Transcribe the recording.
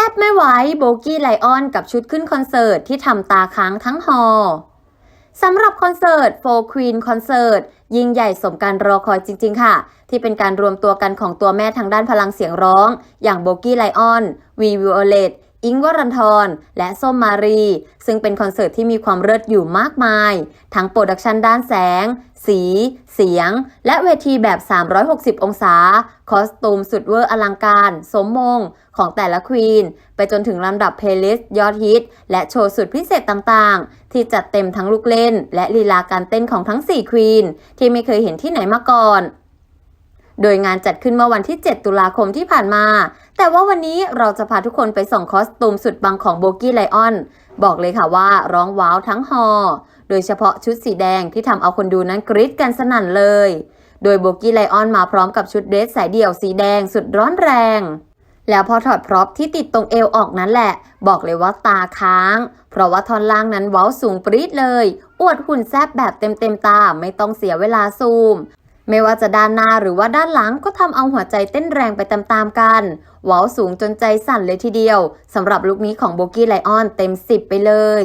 ซบไม่ไหวโบกี้ไลออนกับชุดขึ้นคอนเสิร์ตที่ทำตาค้างทั้งฮอสำหรับคอนเสิร์ต For Queen Concert ยิ่งใหญ่สมการรอคอยจริง ๆ ค่ะ ที่เป็นการรวมตัวกันของตัวแม่ทางด้านพลังเสียงร้อง อย่างโบกี้ไลออนวีวิโอเลต อิงวรันทรและส้มมารี ซึ่งเป็นคอนเสิร์ตที่มีความเลิศอยู่มากมาย ทั้งโปรดักชันด้านแสง สี เสียง และเวทีแบบ 360 องศา คอสตูมสุดเวอร์อลังการ สมมง ของแต่ละควีน ไปจนถึงลำดับเพลย์ลิสต์ยอดฮิต และโชว์สุดพิเศษต่างๆ ที่จัดเต็มทั้งลูกเล่น และลีลาการเต้นของทั้ง 4 ควีน ที่ไม่เคยเห็นที่ไหนมาก่อน โดยงานจัดขึ้นเมื่อวันที่ 7 ตุลาคมที่ผ่านมา แต่ว่าวันนี้เราจะพาทุกคนไปส่องคอสตูมสุดบังของโบกี้ไลออน บอกเลยค่ะว่าร้องว้าวทั้งฮอโดยเฉพาะชุดสีแดงที่ทำเอาคนดูนั้นกรี๊ดกันสนั่นเลย โดยโบกี้ไลออนมาพร้อมกับชุดเดรสสายเดี่ยวสีแดงสุดร้อนแรง แล้วพอถอดพร็อพที่ติดตรงเอวออกนั้นแหละ บอกเลยว่าตาค้าง เพราะว่าท่อนล่างนั้นเว้าสูงปรี๊ดเลย อวดหุ่นแซบแบบเต็มเต็มๆตาไม่ต้องเสียเวลาซูม ไม่ว่าจะด้านหน้าหรือว่าด้านหลังก็ทำเอาหัวใจเต้นแรงไปตามๆกันเว้าสูงจนใจสั่นเลยทีเดียวสำหรับลุคนี้ของโบกี้ไลออนเต็ม 10 ไปเลย